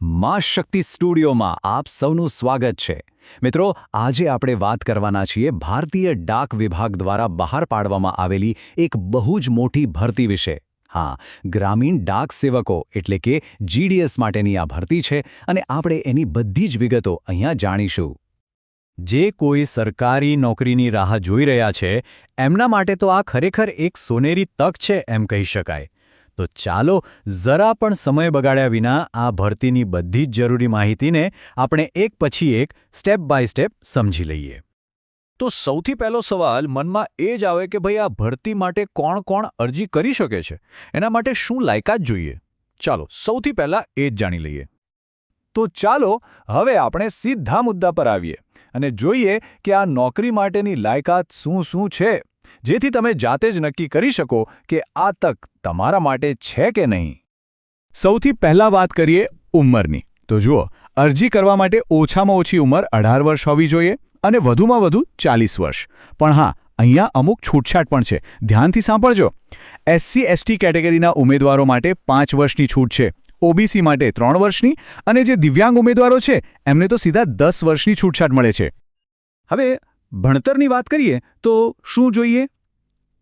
માં શક્તિ સ્ટુડિયોમાં આપ સૌનું સ્વાગત છે. મિત્રો, આજે આપણે વાત કરવાના છીએ ભારતીય ડાક વિભાગ દ્વારા બહાર પાડવામાં આવેલી એક બહુ જ મોટી ભરતી વિશે. હા, ગ્રામીણ ડાક સેવકો એટલે કે જીડીએસ માટેની આ ભરતી છે અને આપણે એની બધી જ વિગતો અહીંયા જાણીશું. જે કોઈ સરકારી નોકરીની રાહ જોઈ રહ્યા છે, એમના માટે તો આ ખરેખર એક સોનેરી તક છે એમ કહી શકાય. તો ચાલો જરા પણ સમય બગાડ્યા વિના આ ભરતીની બધી જ જરૂરી માહિતીને આપણે એક પછી એક, સ્ટેપ બાય સ્ટેપ સમજી લઈએ. તો સૌથી પહેલો સવાલ મનમાં એ જ આવે કે ભાઈ આ ભરતી માટે કોણ કોણ અરજી કરી શકે છે? એના માટે શું લાયકાત જોઈએ? ચાલો સૌથી પહેલાં એ જ જાણી લઈએ. તો ચાલો હવે આપણે સીધા મુદ્દા પર આવીએ અને જોઈએ કે આ નોકરી માટેની લાયકાત શું શું છે? જેથી તમે જાતે જ નક્કી કરી શકો કે આ તક તમારા માટે છે કે નહીં. સૌથી પહેલા વાત કરીએ ઉંમરની. તો જુઓ, અરજી કરવા માટે ઓછામાં ઓછી ઉંમર અઢાર વર્ષ હોવી જોઈએ અને વધુમાં વધુ ચાલીસ વર્ષ. પણ હા, અહીંયા અમુક છૂટછાટ પણ છે. ધ્યાનથી સાંભળજો. એસસી, એસટી કેટેગરીના ઉમેદવારો માટે પાંચ વર્ષની છૂટ છે. ઓબીસી માટે ત્રણ વર્ષની અને જે દિવ્યાંગ ઉમેદવારો છે, એમને તો સીધા દસ વર્ષની છૂટછાટ મળે છે. હવે ભણતરની વાત કરીએ, તો શું જોઈએ?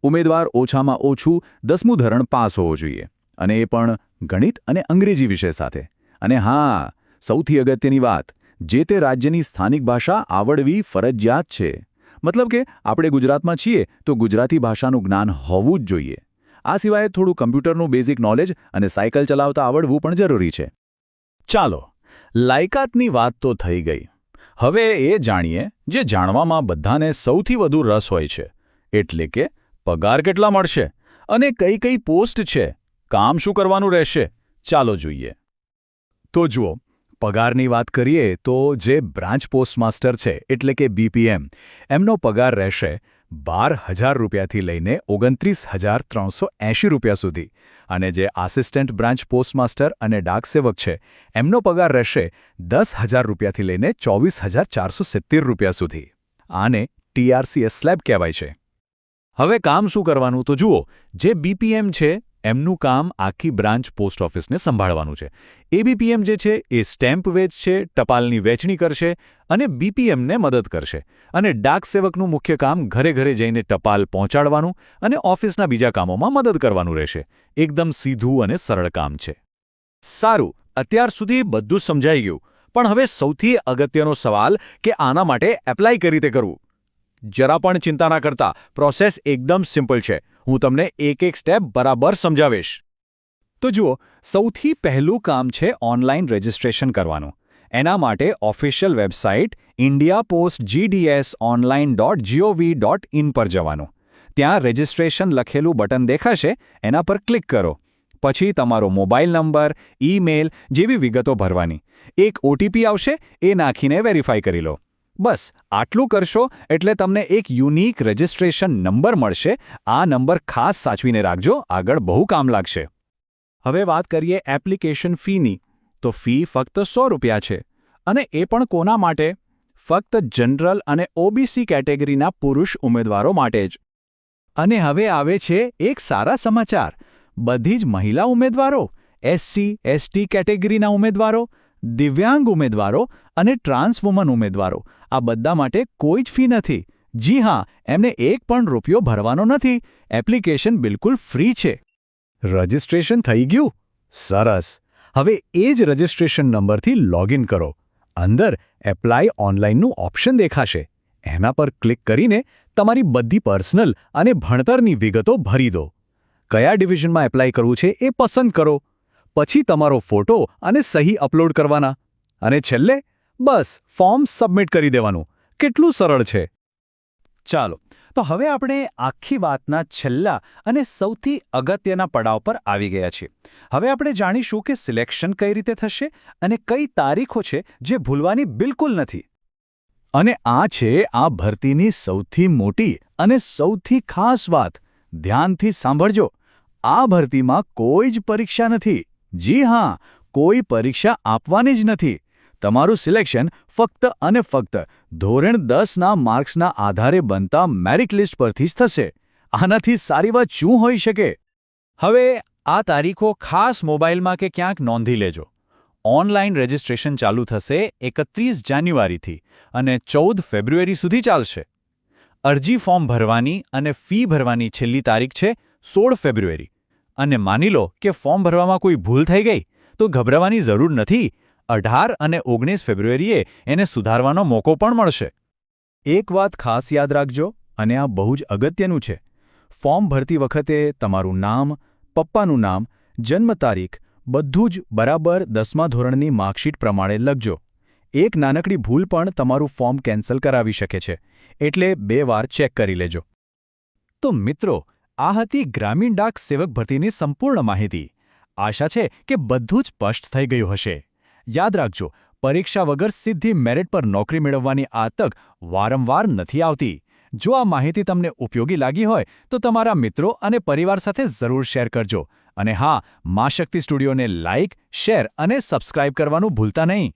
ઉમેદવાર ઓછામાં ઓછું દસમું ધોરણ પાસ હોવો જોઈએ. અને એ પણ ગણિત અને અંગ્રેજી વિષય સાથે. અને હા, સૌથી અગત્યની વાત, જે તે રાજ્યની સ્થાનિક ભાષા આવડવી ફરજિયાત છે. મતલબ કે, આપણે ગુજરાતમાં છીએ, તો ગુજરાતી ભાષાનું જ્ઞાન હોવું જ જોઈએ. આ સિવાય થોડું કમ્પ્યુટરનું બેઝિક નોલેજ અને સાયકલ ચલાવતા આવડવું પણ જરૂરી છે. ચાલો, લાયકાતની વાત તો થઈ ગઈ. હવે એ જાણીએ જે જાણવામાં બધાને સૌથી વધુ રસ હોય છે, એટલે કે પગાર કેટલા મળશે અને કઈ કઈ પોસ્ટ છે, કામ શું કરવાનું રહેશે, ચાલો જોઈએ. તો જુઓ પગારની વાત કરીએ તો જે બ્રાન્ચ પોસ્ટમાસ્ટર છે, એટલે કે બીપીએમ એમનો પગાર રહેશે બાર હજાર રૂપિયાથી લઈને ઓગણત્રીસ હજાર ત્રણસો એંશી રૂપિયા સુધી. અને જે આસિસ્ટન્ટ બ્રાન્ચ પોસ્ટમાસ્ટર અને ડાકસેવક છે, એમનો પગાર રહેશે દસ હજાર રૂપિયાથી લઈને ચોવીસ હજાર ચારસો સિત્તેર રૂપિયા સુધી. આને ટીઆરસીએસ સ્લેબ કહેવાય છે. હવે કામ શું કરવાનું તો જુઓ, જે બીપીએમ છે એમનું કામ આખી બ્રાન્ચ પોસ્ટ ઓફિસને સંભાળવાનું છે. એબીપીએમ જે છે એ સ્ટેમ્પ વેચશે ટપાલની વહેંચણી કરશે અને બીપીએમને મદદ કરશે. અને ડાક સેવકનું મુખ્ય કામ ઘરે ઘરે જઈને ટપાલ પહોંચાડવાનું અને ઓફિસના બીજા કામોમાં મદદ કરવાનું રહેશે. એકદમ સીધું અને સરળ કામ છે. સારું, અત્યાર સુધી બધું સમજાઈ ગયું. પણ હવે સૌથી અગત્યનો સવાલ કે આના માટે એપ્લાય કઈ રીતે કરવું? જરા પણ ચિંતા ના કરતા. પ્રોસેસ એકદમ સિમ્પલ છે. હું તમને એક એક સ્ટેપ બરાબર સમજાવીશ. તો જુઓ, સૌથી પહેલું કામ છે ઓનલાઈન રજિસ્ટ્રેશન કરવાનું. એના માટે official website India post GDS online dot GOV dot in પર જવાનું. ત્યાં રજિસ્ટ્રેશન લખેલું બટન દેખાશે, એના પર ક્લિક કરો. પછી તમારો મોબાઈલ નંબર, ઈમેલ જેવી વિગતો ભરવાની. એક ઓટીપી આવશે, એ નાખીને વેરીફાઈ કરી લો. બસ, આટલું કરશો એટલે તમને એક યુનિક રજિસ્ટ્રેશન નંબર મળશે. આ નંબર ખાસ સાચવીને રાખજો, આગળ બહુ કામ લાગશે. હવે વાત કરીએ એપ્લિકેશન ફીની. તો ફી ફક્ત સો રૂપિયા છે. અને એ પણ કોના માટે? ફક્ત જનરલ અને ઓબીસી કેટેગરીના પુરુષ ઉમેદવારો માટે જ. અને હવે આવે છે એક સારા સમાચાર. બધી જ મહિલા ઉમેદવારો, એસસી, એસટી કેટેગરીના ઉમેદવારો, દિવ્યાંગ ઉમેદવારો અને ટ્રાન્સ વુમન ઉમેદવારો. આ બધા માટે કોઈ જ ફી નથી. જી હા, એમને એક પણ રૂપિયો ભરવાનો નથી. એપ્લિકેશન બિલકુલ ફ્રી છે. રજિસ્ટ્રેશન થઈ ગયું? સરસ. હવે એ જ રજિસ્ટ્રેશન નંબરથી લોગિન કરો. અંદર એપ્લાય ઓનલાઇનનું ઓપ્શન દેખાશે. એના પર ક્લિક કરીને તમારી બધી પર્સનલ અને ભણતરની વિગતો ભરી દો. કયા ડિવિઝનમાં એપ્લાય કરવું છે એ પસંદ કરો. પછી તમારો ફોટો અને સહી અપલોડ કરવાના. અને છેલ્લે બસ, ફોર્મ સબમિટ કરી દેવાનું. કેટલું સરળ છે. ચાલો, તો હવે આપણે આખી વાતના છેલ્લા અને સૌથી અગત્યના પડાવ પર આવી ગયા છીએ. હવે આપણે જાણીશું કે સિલેક્શન કઈ રીતે થશે અને કઈ તારીખો છે જે ભૂલવાની બિલકુલ નથી. અને આ છે આ ભરતીની સૌથી મોટી અને સૌથી ખાસ વાત. ધ્યાનથી સાંભળજો, આ ભરતીમાં કોઈ જ પરીક્ષા નથી. જી હા, કોઈ પરીક્ષા આપવાની જ નથી. તમારું સિલેક્શન ફક્ત અને ફક્ત ધોરણ દસના માર્ક્સના આધારે બનતા મેરિટ લિસ્ટ પરથી જ થશે. આનાથી સારી વાત શું હોઈ શકે? હવે આ તારીખો ખાસ મોબાઈલમાં કે ક્યાંક નોંધી લેજો. ઓનલાઈન રજિસ્ટ્રેશન ચાલુ થશે એકત્રીસ જાન્યુઆરીથી અને ચૌદ ફેબ્રુઆરી સુધી ચાલશે. અરજી ફોર્મ ભરવાની અને ફી ભરવાની છેલ્લી તારીખ છે સોળ ફેબ્રુઆરી. અને માની લો કે ફોર્મ ભરવામાં કોઈ ભૂલ થઈ ગઈ, તો ગભરાવાની જરૂર નથી અઢાર અને ઓગણીસ ફેબ્રુઆરીએ એને સુધારવાનો મોકો પણ મળશે. એક વાત ખાસ યાદ રાખજો, અને આ બહુ જ અગત્યનું છે. ફોર્મ ભરતી વખતે તમારું નામ, પપ્પાનું નામ, જન્મ તારીખ, બધું જ બરાબર દસમા ધોરણની માર્કશીટ પ્રમાણે લખજો. એક નાનકડી ભૂલ પણ તમારું ફોર્મ કેન્સલ કરાવી શકે છે, એટલે બે વાર ચેક કરી લેજો. તો મિત્રો, આ હતી ગ્રામીણ ડાક સેવક ભરતીની સંપૂર્ણ માહિતી. આશા છે કે બધું જ સ્પષ્ટ થઈ ગયું હશે. યાદ રાખજો, પરીક્ષા વગર સીધી મેરિટ પર નોકરી મેળવવાની આ તક વારંવાર નથી આવતી. જો આ માહિતી તમને ઉપયોગી લાગી હોય, તો તમારા મિત્રો અને પરિવાર સાથે જરૂર શેર કરજો. અને હા, મા શક્તિ સ્ટુડિયોને લાઇક શેર અને સબસ્ક્રાઇબ કરવાનું ભૂલતા નહીં.